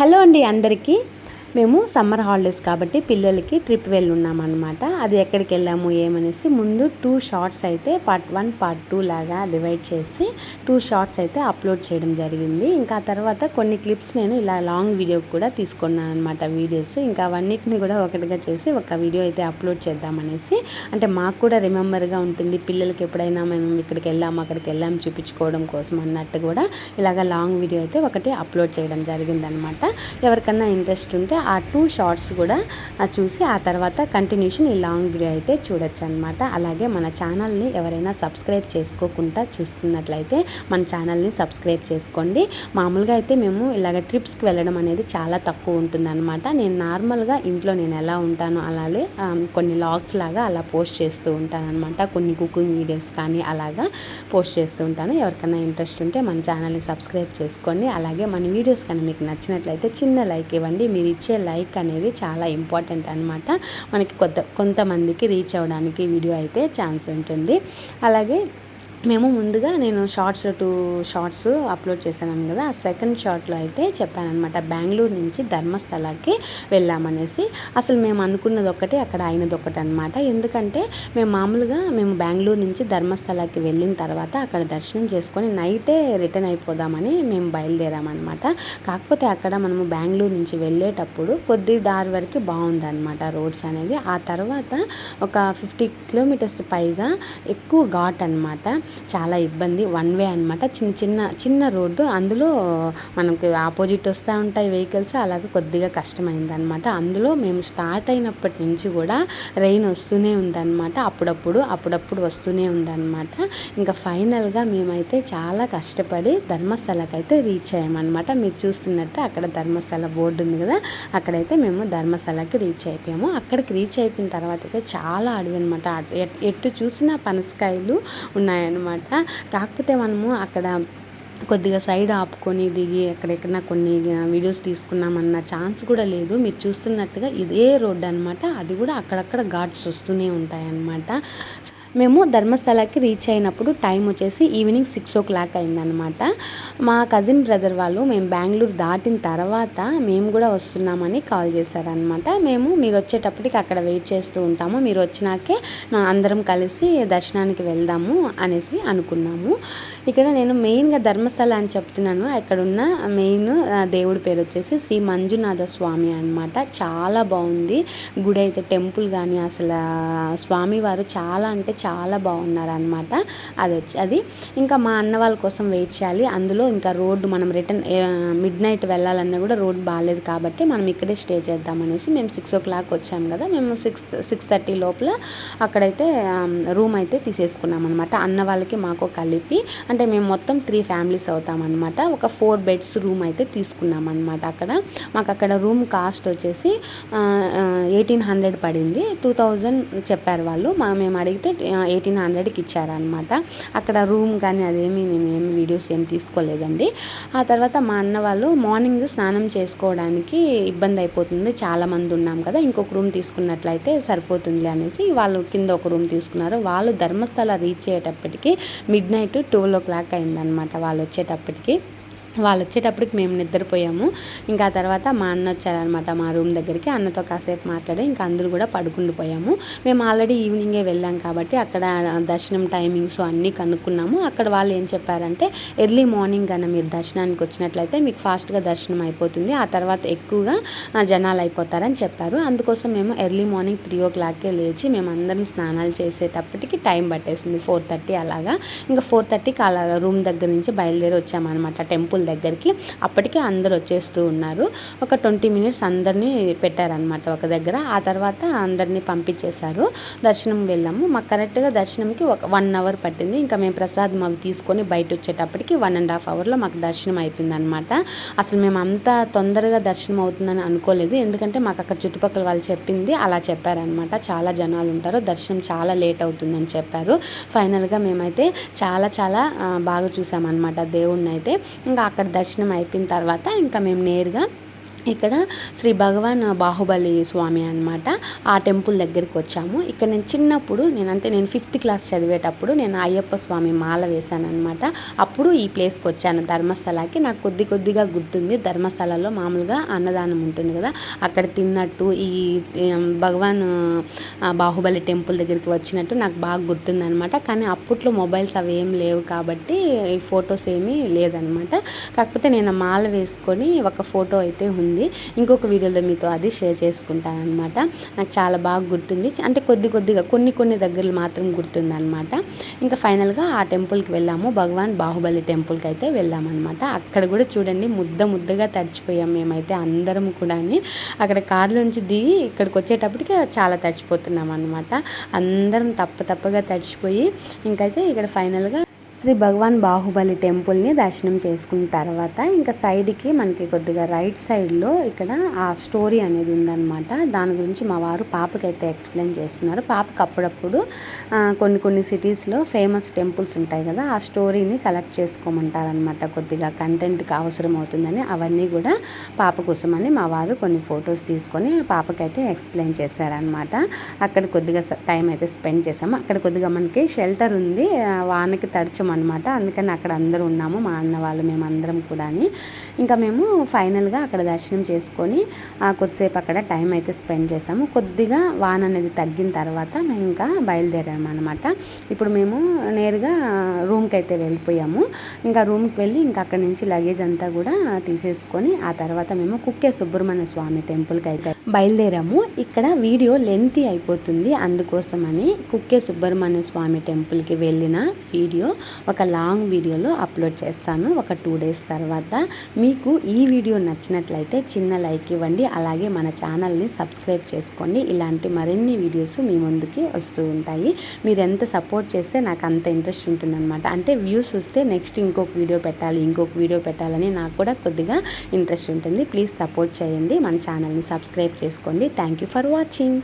Hello అండి అందరికీ. మేము సమ్మర్ హాలిడేస్ కాబట్టి పిల్లలకి ట్రిప్ వెళ్ళున్నామన్నమాట. అది ఎక్కడికి వెళ్ళాము ఏమనేసి ముందు టూ షార్ట్స్ అయితే పార్ట్ వన్ పార్ట్ టూ లాగా డివైడ్ చేసి టూ షార్ట్స్ అయితే అప్లోడ్ చేయడం జరిగింది. ఇంకా తర్వాత కొన్ని క్లిప్స్ నేను ఇలా లాంగ్ వీడియో కూడా తీసుకున్నాను అనమాట వీడియోస్. ఇంకా అవన్నిటిని కూడా ఒకటిగా చేసి ఒక వీడియో అయితే అప్లోడ్ చేద్దామనేసి అంటే మాకు కూడా రిమెంబర్గా ఉంటుంది పిల్లలకి ఎప్పుడైనా మేము ఇక్కడికి వెళ్ళాము అక్కడికి వెళ్ళాము చూపించుకోవడం కోసం అన్నట్టు కూడా ఇలాగ లాంగ్ వీడియో అయితే ఒకటి అప్లోడ్ చేయడం జరిగిందనమాట ఎవరికన్నా ఇంట్రెస్ట్ ఉంటే ఆ టూ షార్ట్స్ కూడా చూసి ఆ తర్వాత కంటిన్యూషన్ ఈ లాంగ్ వీడియో అయితే చూడొచ్చు అనమాట అలాగే మన ఛానల్ని ఎవరైనా సబ్స్క్రైబ్ చేసుకోకుండా చూస్తున్నట్లయితే మన ఛానల్ని సబ్స్క్రైబ్ చేసుకోండి. మామూలుగా అయితే మేము ఇలాగ ట్రిప్స్కి వెళ్ళడం అనేది చాలా తక్కువ ఉంటుందన్నమాట. నేను నార్మల్గా ఇంట్లో నేను ఎలా ఉంటానో అలాగే కొన్ని లాగ్స్ లాగా అలా పోస్ట్ చేస్తూ ఉంటాను అనమాట కొన్ని కుకింగ్ వీడియోస్ కానీ అలాగా పోస్ట్ చేస్తూ ఉంటాను. ఎవరికైనా ఇంట్రెస్ట్ ఉంటే మన ఛానల్ని సబ్స్క్రైబ్ చేసుకోండి. అలాగే మన వీడియోస్ కానీ మీకు నచ్చినట్లయితే చిన్న లైక్ ఇవ్వండి. మీరు ఇచ్చే ఇచ్చే లైక్ అనేది చాలా ఇంపార్టెంట్ అనమాట మనకి కొత్త కొంతమందికి రీచ్ అవ్వడానికి వీడియో అయితే ఛాన్స్ ఉంటుంది. అలాగే మేము ముందుగా నేను షార్ట్స్ టూ షార్ట్స్ అప్లోడ్ చేశాను కదా ఆ సెకండ్ షార్ట్లో అయితే చెప్పానమాట బెంగళూరు నుంచి ధర్మస్థలాకి వెళ్ళామనేసి. అసలు మేము అనుకున్నది ఒకటి అక్కడ అయినది ఒకటి అనమాట ఎందుకంటే మేము మామూలుగా మేము బెంగళూరు నుంచి ధర్మస్థలాకి వెళ్ళిన తర్వాత అక్కడ దర్శనం చేసుకొని నైటే రిటర్న్ అయిపోదామని మేము బయలుదేరామన్నమాట. కాకపోతే అక్కడ మనము బెంగళూరు నుంచి వెళ్ళేటప్పుడు కొద్ది దారి వరకు బాగుందన్నమాట రోడ్స్ అనేది. ఆ తర్వాత ఒక ఫిఫ్టీ కిలోమీటర్స్ పైగా ఎక్కువ ఘాట్ అనమాట చాలా ఇబ్బంది వన్ వే అనమాట చిన్న చిన్న చిన్న రోడ్డు అందులో మనకి ఆపోజిట్ వస్తూ ఉంటాయి వెహికల్స్ అలాగే కొద్దిగా కష్టమైంది అనమాట అందులో మేము స్టార్ట్ అయినప్పటి నుంచి కూడా రెయిన్ వస్తూనే ఉందన్నమాట. అప్పుడప్పుడు అప్పుడప్పుడు వస్తూనే ఉందన్నమాట. ఇంకా ఫైనల్గా మేమైతే చాలా కష్టపడి ధర్మస్థలకి అయితే రీచ్ అయ్యామన్నమాట. మీరు చూస్తున్నట్టు అక్కడ ధర్మస్థల బోర్డు ఉంది కదా అక్కడైతే మేము ధర్మస్థలకి రీచ్ అయిపోయాము. అక్కడికి రీచ్ అయిపోయిన తర్వాత అయితే చాలా అడవి అనమాట ఎటు చూసినా పనసకాయలు ఉన్నాయన్నమాట. అనమాట కాకపోతే మనము అక్కడ కొద్దిగా సైడ్ ఆపుకొని దిగి ఎక్కడెక్కడ కొన్ని వీడియోస్ తీసుకున్నామన్న ఛాన్స్ కూడా లేదు. మీరు చూస్తున్నట్టుగా ఇదే రోడ్డు అనమాట అది కూడా అక్కడక్కడ ఘాట్స్ వస్తూనే ఉంటాయన్నమాట. మేము ధర్మస్థలకి రీచ్ అయినప్పుడు టైం వచ్చేసి ఈవినింగ్ సిక్స్ ఓ క్లాక్ అయిందనమాట మా కజిన్ బ్రదర్ వాళ్ళు మేము బెంగళూరు దాటిన తర్వాత మేము కూడా వస్తున్నామని కాల్ చేశారనమాట మేము మీరు వచ్చేటప్పటికి అక్కడ వెయిట్ చేస్తూ ఉంటాము. మీరు వచ్చినాకే అందరం కలిసి దర్శనానికి వెళ్దాము అనేసి అనుకున్నాము. ఇక్కడ నేను మెయిన్గా ధర్మస్థల అని చెప్తున్నాను. అక్కడున్న మెయిన్ దేవుడి పేరు వచ్చేసి శ్రీ మంజునాథ స్వామి అనమాట చాలా బాగుంది. గుడి అయితే టెంపుల్ కానీ అసలు స్వామివారు చాలా అంటే చాలా బాగున్నారనమాట అది వచ్చి అది ఇంకా మా అన్న వాళ్ళ కోసం వెయిట్ చేయాలి. అందులో ఇంకా రోడ్డు మనం రిటర్న్ మిడ్ నైట్ వెళ్ళాలన్నా కూడా రోడ్ బాగాలేదు కాబట్టి మనం ఇక్కడే స్టే చేద్దామనేసి మేము సిక్స్ ఓ క్లాక్ వచ్చాము కదా మేము సిక్స్ సిక్స్ థర్టీ లోపల అక్కడైతే రూమ్ అయితే తీసేసుకున్నాం అనమాట అన్న వాళ్ళకి మాకు కలిపి అంటే మేము మొత్తం త్రీ ఫ్యామిలీస్ అవుతామన్నమాట. ఒక ఫోర్ బెడ్స్ రూమ్ అయితే తీసుకున్నాం అనమాట అక్కడ. మాకు అక్కడ రూమ్ కాస్ట్ వచ్చేసి ఎయిటీన్ హండ్రెడ్ పడింది. టూ థౌజండ్ చెప్పారు వాళ్ళు. మేము అడిగితే ఎయిటీన్ హండ్రెడ్కి ఇచ్చారనమాట అక్కడ రూమ్ కానీ అదేమి నేనేమి వీడియోస్ ఏం తీసుకోలేదండి. ఆ తర్వాత మా అన్న వాళ్ళు మార్నింగ్ స్నానం చేసుకోవడానికి ఇబ్బంది అయిపోతుంది. చాలామంది ఉన్నాం కదా ఇంకొక రూమ్ తీసుకున్నట్లయితే సరిపోతుంది అనేసి వాళ్ళు కింద ఒక రూమ్ తీసుకున్నారు. వాళ్ళు ధర్మస్థల రీచ్ అయ్యేటప్పటికి midnight twelve o'clock అయిందనమాట వాళ్ళు వచ్చేటప్పటికి. వాళ్ళు వచ్చేటప్పటికి మేము నిద్రపోయాము. ఇంకా ఆ తర్వాత మా అన్న వచ్చారనమాట మా రూమ్ దగ్గరికి. అన్నతో కాసేపు మాట్లాడి ఇంకా అందరూ కూడా పడుకుండిపోయాము మేము ఆల్రెడీ ఈవినింగే వెళ్ళాం కాబట్టి అక్కడ దర్శనం టైమింగ్స్ అన్నీ కనుక్కున్నాము. అక్కడ వాళ్ళు ఏం చెప్పారంటే ఎర్లీ మార్నింగ్ కన్నా మీరు దర్శనానికి వచ్చినట్లయితే మీకు ఫాస్ట్గా దర్శనం అయిపోతుంది. ఆ తర్వాత ఎక్కువగా జనాలు అయిపోతారని చెప్పారు. అందుకోసం మేము ఎర్లీ మార్నింగ్ త్రీ ఓ క్లాక్కే లేచి మేము అందరం స్నానాలు చేసేటప్పటికి టైం పట్టేసింది. ఫోర్ థర్టీ అలాగా. ఇంకా ఫోర్ థర్టీకి అలా రూమ్ దగ్గర నుంచి బయలుదేరి వచ్చామన్నమాట టెంపుల్ దగ్గరికి. అప్పటికే అందరు వచ్చేస్తూ ఉన్నారు. ఒక ట్వంటీ మినిట్స్ అందరినీ పెట్టారనమాట ఒక దగ్గర. ఆ తర్వాత అందరినీ పంపించేశారు. దర్శనం వెళ్ళాము. మాకు కరెక్ట్గా దర్శనంకి ఒక వన్ అవర్ పట్టింది. ఇంకా మేము ప్రసాదం అవి తీసుకొని బయట వచ్చేటప్పటికి వన్ అండ్ హాఫ్ అవర్లో మాకు దర్శనం అయిపోయింది అనమాట అసలు మేము అంత తొందరగా దర్శనం అవుతుందని అనుకోలేదు. ఎందుకంటే మాకు అక్కడ చుట్టుపక్కల వాళ్ళు చెప్పింది అలా చెప్పారనమాట చాలా జనాలు ఉంటారు. దర్శనం చాలా లేట్ అవుతుందని చెప్పారు. ఫైనల్గా మేమైతే చాలా చాలా బాగా చూసామన్నమాట దేవుణ్ణి అయితే ఇంకా అక్కడ దర్శనం అయిపోయిన తర్వాత ఇంకా మేము నేరుగా ఇక్కడ శ్రీ భగవాన్ బాహుబలి స్వామి అనమాట ఆ టెంపుల్ దగ్గరికి వచ్చాము. ఇక్కడ నేను చిన్నప్పుడు నేను అంటే నేను ఫిఫ్త్ క్లాస్ చదివేటప్పుడు నేను అయ్యప్ప స్వామి మాల వేశానమాట అనమాట అప్పుడు ఈ ప్లేస్కి వచ్చాను. ధర్మస్థలాకి. నాకు కొద్ది కొద్దిగా గుర్తుంది. ధర్మస్థలలో మామూలుగా అన్నదానం ఉంటుంది కదా. అక్కడ తిన్నట్టు ఈ భగవాన్ బాహుబలి టెంపుల్ దగ్గరికి వచ్చినట్టు నాకు బాగా గుర్తుంది అనమాట కానీ అప్పట్లో మొబైల్స్ అవి ఏం లేవు కాబట్టి ఈ ఫొటోస్ ఏమీ లేదనమాట కాకపోతే నేను మాల వేసుకొని ఒక ఫోటో అయితే ఉంది. ఇంకొక వీడియోలో మీతో అది షేర్ చేసుకుంటాను అనమాట నాకు చాలా బాగా గుర్తుంది. అంటే కొద్ది కొద్దిగా కొన్ని కొన్ని దగ్గరలు మాత్రం గుర్తుంది అనమాట ఇంకా ఫైనల్గా ఆ టెంపుల్కి వెళ్ళాము. భగవాన్ బాహుబలి టెంపుల్కి అయితే వెళ్ళామన్నమాట. అక్కడ కూడా చూడండి ముద్ద ముద్దగా తడిచిపోయాం మేమైతే అందరం కూడా అక్కడ కారులోంచి దిగి ఇక్కడికి వచ్చేటప్పటికి చాలా తడిచిపోతున్నాం అనమాట అందరం తప్ప తప్పగా తడిచిపోయి ఇంకైతే ఇక్కడ ఫైనల్గా శ్రీ భగవాన్ బాహుబలి టెంపుల్ని దర్శనం చేసుకున్న తర్వాత ఇంకా సైడ్కి మనకి కొద్దిగా రైట్ సైడ్లో ఇక్కడ ఆ స్టోరీ అనేది ఉందన్నమాట. దాని గురించి మా వారు పాపకైతే ఎక్స్ప్లెయిన్ చేస్తున్నారు. పాపకి అప్పుడప్పుడు కొన్ని కొన్ని సిటీస్లో ఫేమస్ టెంపుల్స్ ఉంటాయి కదా ఆ స్టోరీని కలెక్ట్ చేసుకోమంటారనమాట కొద్దిగా కంటెంట్కి అవసరం అవుతుందని అవన్నీ కూడా పాప కోసమని మా వారు కొన్ని ఫొటోస్ తీసుకొని పాపకైతే ఎక్స్ప్లెయిన్ చేశారనమాట అక్కడ కొద్దిగా టైం అయితే స్పెండ్ చేసాము అక్కడ కొద్దిగా మనకి షెల్టర్ ఉంది. వానకి తడిచి అనమాట అందుకని అక్కడ అందరూ ఉన్నాము మా అన్న వాళ్ళు మేము అందరం కూడా ఇంకా మేము ఫైనల్గా అక్కడ దర్శనం చేసుకొని కొద్దిసేపు అక్కడ టైం అయితే స్పెండ్ చేసాము. కొద్దిగా వాన అనేది తగ్గిన తర్వాత మేము ఇంకా బయలుదేరాము అనమాట ఇప్పుడు మేము నేరుగా రూమ్కి అయితే వెళ్ళిపోయాము. ఇంకా రూమ్కి వెళ్ళి ఇంకా అక్కడ నుంచి లగేజ్ అంతా కూడా తీసేసుకొని ఆ తర్వాత మేము కుక్కే సుబ్రహ్మణ్య స్వామి టెంపుల్కి అయితే బయలుదేరాము. ఇక్కడ వీడియో లెంతీ అయిపోతుంది. అందుకోసమని కుక్కే సుబ్రహ్మణ్య స్వామి టెంపుల్కి వెళ్ళిన వీడియో. ఒక లాంగ్ వీడియోలో అప్లోడ్ చేస్తాను ఒక టూ డేస్ తర్వాత. మీకు ఈ వీడియో నచ్చినట్లయితే చిన్న లైక్ ఇవ్వండి అలాగే మన ఛానల్ని సబ్స్క్రైబ్ చేసుకోండి. ఇలాంటి మరిన్ని వీడియోస్ మీ ముందుకి వస్తూ ఉంటాయి. మీరు ఎంత సపోర్ట్ చేస్తే నాకు అంత ఇంట్రెస్ట్ ఉంటుందన్నమాట. అంటే వ్యూస్ వస్తే నెక్స్ట్ ఇంకొక వీడియో పెట్టాలి ఇంకొక వీడియో పెట్టాలని నాకు కూడా కొద్దిగా ఇంట్రెస్ట్ ఉంటుంది. ప్లీజ్ సపోర్ట్ చేయండి మన ఛానల్ని సబ్స్క్రైబ్ చేసుకోండి. Thank you for watching.